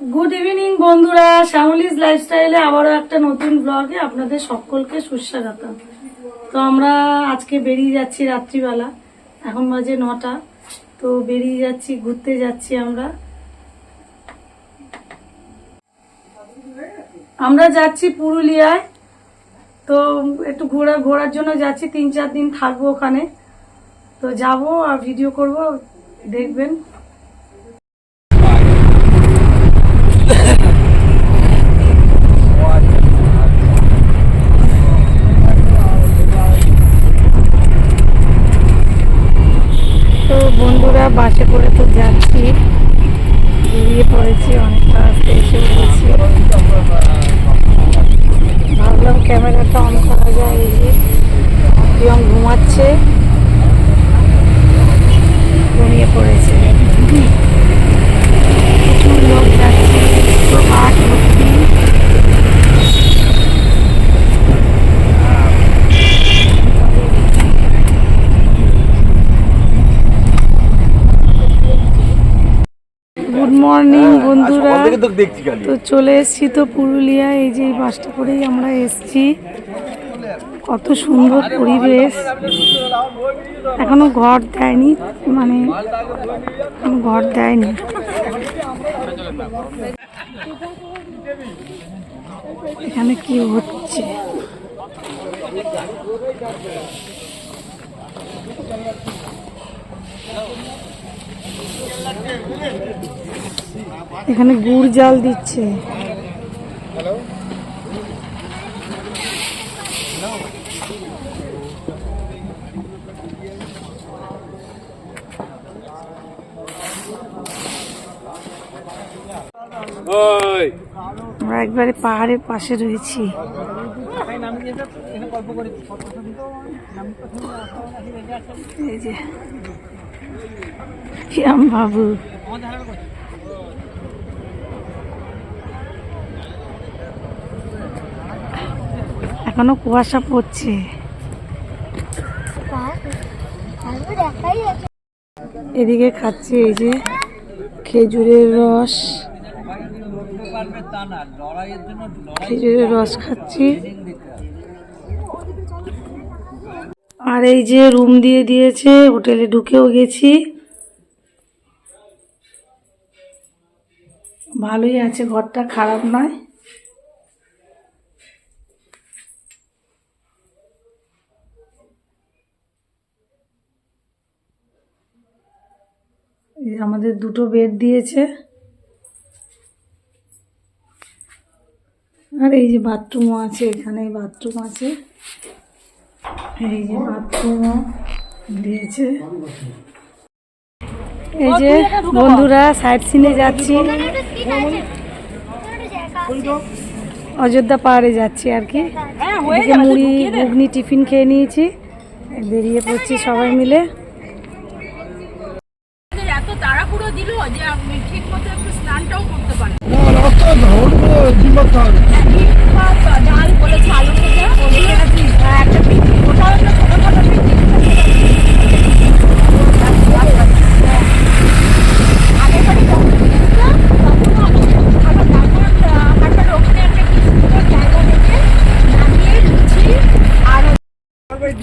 Good evening বন্ধুরা। শ্যামলিস লাইফস্টাইলে আবারও একটা নতুন ব্লগে আপনাদের সকলকে সুস্বাগত তো আমরা আজকে বেরিয়ে যাচ্ছি রাত্রিবেলা। এখন বাজে নটা। তো বেরিয়ে যাচ্ছি, ঘুরতে যাচ্ছি আমরা। আমরা যাচ্ছি পুরুলিয়ায়। তো একটু ঘোরা, ঘোরার জন্য যাচ্ছি। তিন চার দিন থাকব ওখানে। তো যাব আর ভিডিও করব। দেখবেন তো বন্ধুরা বাসে করে তো যাচ্ছি বেরিয়ে পড়েছি অনেকটা রাস্তা এসে পড়েছি ভাবলাম ক্যামেরাটা অন করা যায় এই যে প্রিয়ম ঘুমাচ্ছে ঘুমিয়ে পড়েছে প্রচুর লোক যাচ্ছে পুরো মাঠ ভর্তি গুড মর্নিং বন্ধুরা। তো দেখছি খালি। তো চলে এসেছি তো পুরুলিয়া এই যে এই বাসটা করেই আমরা এসছি। কত সুন্দর পরিবেশ। এখনও ঘর দেয়নি মানে ঘর দেয়নি। এখানে কি হচ্ছে? এখানে গুড় জাল দিচ্ছে। আমরা একবারে পাহাড়ের পাশে রয়েছি। এই যে। শ্যাম বাবু। এখনও কুয়াশা পড়ছে। এদিকে খাচ্ছি এই যে খেজুরের রস। খেজুরের রস খাচ্ছি। আর এই যে রুম দিয়ে দিয়েছে, হোটেলে ঢুকেও গেছি। ভালোই আছে, ঘরটা খারাপ নয়। আমাদের দুটো বেড দিয়েছে। আর এই যে বাথরুমও আছে, এখানে বাথরুম আছে। এই যে বাথরুমও দিয়েছে। এই যে বন্ধুরা সাইড সিনে যাচ্ছি। অযোধ্যা পাহাড়ে যাচ্ছি আর কি। মুড়ি ঘুগনি টিফিন খেয়ে নিয়েছি। বেরিয়ে পড়ছি সবাই মিলে।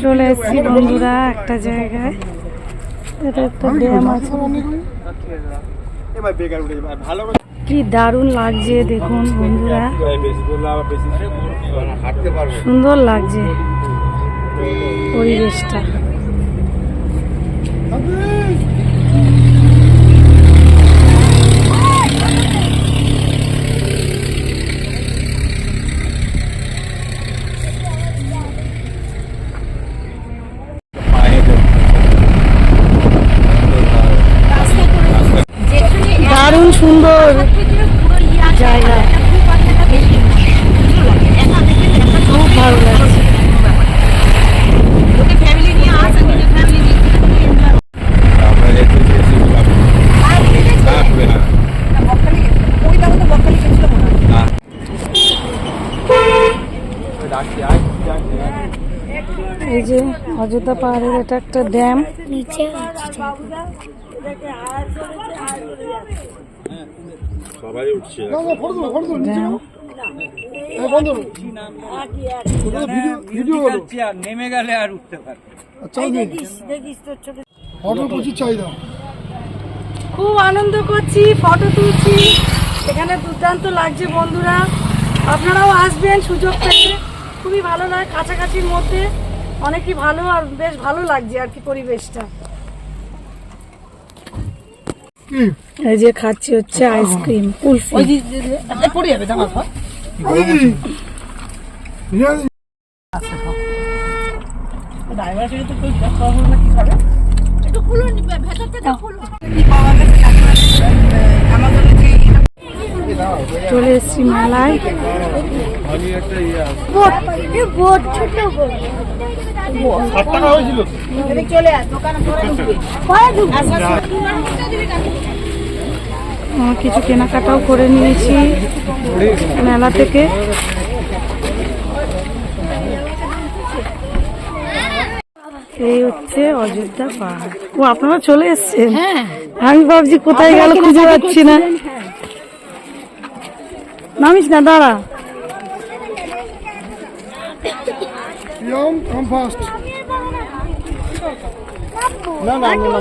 চলে এসেছি বন্ধুরা একটা জায়গায়। এটা একটা ড্যাম আছে। কি দারুণ লাগছে দেখুন বন্ধুরা। সুন্দর লাগছে পরিবেশটা যেখানে দারুণ সুন্দর থেকে পুরো ইয়া জায়গা খুব একটা বেশি ভালো লাগে একা দেখে দেখা খুব ভালো লাগছে ওকে ফ্যামিলি নিয়ে আসা নিজের ফ্যামিলি নিয়ে আমরা একটু বেশি আর ঠিক আছে না হবে না বকখালি ওই দেখো তো বকখালি গেছিল মনে হয় না ডাকছি আয় ডাকছি আয় এই যে অযোধ্যা পাহাড়ের এটা একটা ড্যাম। সবাই উঠছে। নেমে গেলে আর উঠতে চাহিদা খুব আনন্দ করছি ফটো তুলছি। এখানে দুর্দান্ত লাগছে বন্ধুরা। আপনারাও আসবেন সুযোগ পেলে। খুবই ভালো লাগে কাছাকাছির মধ্যে। অনেকই ভালো আর বেশ ভালো লাগছে আর কি পরিবেশটা। এই যে খাচ্ছি হচ্ছে আইসক্রিম কুলফি। নিয়ে আয়। একটু খুলুন বোট ছোট বোট। ষাট টাকা হয়েছিল। কিছু কেনাকাটাও করে নিয়েছি মেলা থেকে। এই হচ্ছে অযোধ্যা পাহাড়। ও আপনারা চলে এসছেন? আমি ভাবছি কোথায় গেল খুঁজে পাচ্ছি না। নামিস না দাঁড়া। প্রিয়ম কাম ফার্স্ট না না আমি না।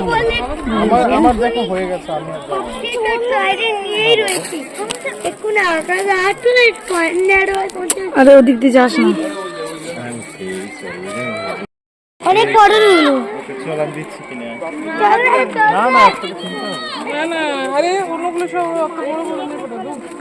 আমার আমার দেখো হয়ে গেছে আমি আর না। আরে ওদিক দিয়ে যাস না অনেক বড় রুল চল আমি দিচ্ছি কিনে না না একটা তো কিনতে হবে। এই যে লেখা চলে এসছে বন্ধুরা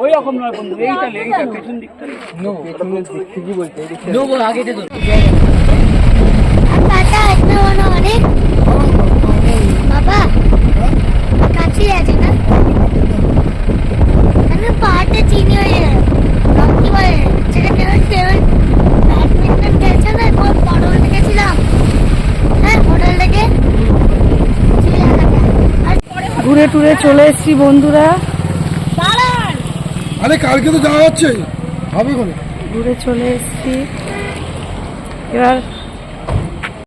ওই রকম নয় মনে বাবা কাছে আছে না আমি পাহাড়টা চিনি হয়ে গেল কি বলে সেটা কেমন কেমন ব্যাডমিন্টন খেলছে না একবার পটল দেখেছিলাম হ্যাঁ পটল দেখে ঘুরে টুরে চলে এসছি বন্ধুরা। আরে কালকে তো যাওয়া হচ্ছে। হবে ঘুরে চলে এসছি। এবার